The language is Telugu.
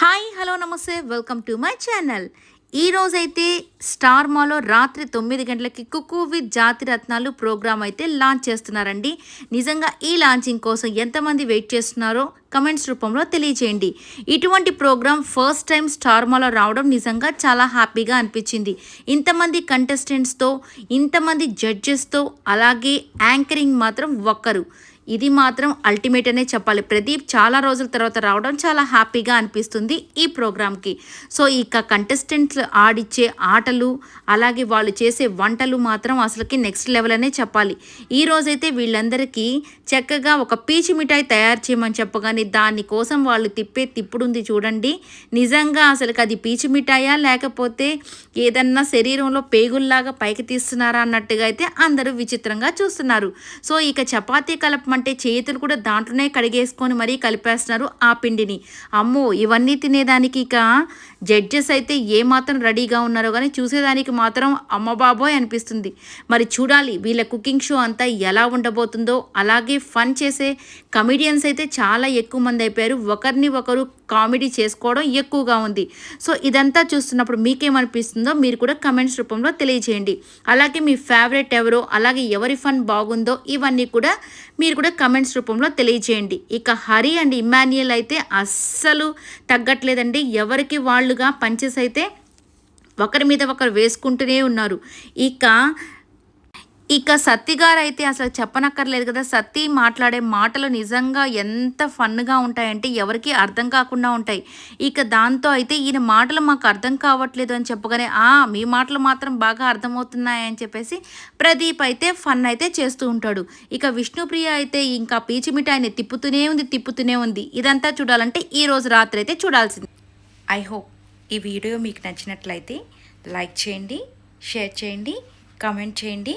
హాయ్ హలో నమస్తే. Welcome to my channel. ఈ రోజైతే స్టార్ మాలో రాత్రి తొమ్మిది గంటలకి కుక్కు విత్ జాతి రత్నాలు ప్రోగ్రామ్ అయితే లాంచ్ చేస్తున్నారండి. నిజంగా ఈ లాంచింగ్ కోసం ఎంతమంది వెయిట్ చేస్తున్నారో కమెంట్స్ రూపంలో తెలియచేయండి. ఇటువంటి ప్రోగ్రామ్ ఫస్ట్ టైం స్టార్ మాలో రావడం నిజంగా చాలా హ్యాపీగా అనిపించింది. ఇంతమంది కంటెస్టెంట్స్తో ఇంతమంది జడ్జెస్తో అలాగే యాంకరింగ్ మాత్రం ఒక్కరు. ఇది మాత్రం అల్టిమేట్ అనే చెప్పాలి. ప్రదీప్ చాలా రోజుల తర్వాత రావడం చాలా హ్యాపీగా అనిపిస్తుంది ఈ ప్రోగ్రామ్కి. సో ఇక కంటెస్టెంట్స్ ఆడిచ్చే ఆటలు అలాగే వాళ్ళు చేసే వంటలు మాత్రం అసలుకి నెక్స్ట్ లెవెల్ అనే చెప్పాలి. ఈ రోజైతే వీళ్ళందరికీ చక్కగా ఒక పీచు మిఠాయి తయారు చేయమని చెప్పగానే దానికోసం వాళ్ళు తిప్పే తిప్పుడుంది చూడండి. నిజంగా అసలుకి అది పీచు మిఠాయా లేకపోతే ఏదన్నా శరీరంలో పేగుల్లాగా పైకి తీస్తున్నారా అన్నట్టుగా అయితే అందరూ విచిత్రంగా చూస్తున్నారు. సో ఇక చపాతీ అంటే చేతులు కూడా దాంట్లోనే కడిగేసుకొని మరీ కలిపేస్తున్నారు ఆ పిండిని. అమ్మో ఇవన్నీ తినేదానికి ఇక జడ్జెస్ అయితే ఏమాత్రం రెడీగా ఉన్నారో కానీ చూసేదానికి మాత్రం అమ్మ బాబోయ్ అనిపిస్తుంది. మరి చూడాలి వీళ్ళ కుకింగ్ షో అంతా ఎలా ఉండబోతుందో. అలాగే ఫన్ చేసే కమిడియన్స్ అయితే చాలా ఎక్కువ మంది అయిపోయారు. ఒకరిని ఒకరు కామెడీ చేసుకోవడం ఎక్కువగా ఉంది. సో ఇదంతా చూస్తున్నప్పుడు మీకేమనిపిస్తుందో మీరు కూడా కమెంట్స్ రూపంలో తెలియజేయండి. అలాగే మీ ఫేవరెట్ ఎవరో అలాగే ఎవరి ఫన్ బాగుందో ఇవన్నీ కూడా మీరు కూడా కమెంట్స్ రూపంలో తెలియజేయండి. ఇక హరి అండ్ ఇమాన్యుయల్ అయితే అస్సలు తగ్గట్లేదండి. ఎవరికి వాళ్ళుగా పంచెస్ అయితే ఒకరి మీద ఒకరు వేసుకుంటూనే ఉన్నారు. ఇక ఇక సత్తి గారు అయితే అసలు చెప్పనక్కర్లేదు కదా. సత్తి మాట్లాడే మాటలు నిజంగా ఎంత ఫన్గా ఉంటాయంటే ఎవరికి అర్థం కాకుండా ఉంటాయి. ఇక దాంతో అయితే ఈయన మాటలు మాకు అర్థం కావట్లేదు అని చెప్పగానే ఆ మీ మాటలు మాత్రం బాగా అర్థమవుతున్నాయని చెప్పేసి ప్రదీప్ అయితే ఫన్ అయితే చేస్తూ ఉంటాడు. ఇక విష్ణుప్రియ అయితే ఇంకా పీచి మిఠాయిని తిప్పుతూనే ఉంది తిప్పుతూనే ఉంది. ఇదంతా చూడాలంటే ఈ రోజు రాత్రి అయితే చూడాల్సింది. ఐ హోప్ ఈ వీడియో మీకు నచ్చినట్లయితే లైక్ చేయండి షేర్ చేయండి కామెంట్ చేయండి.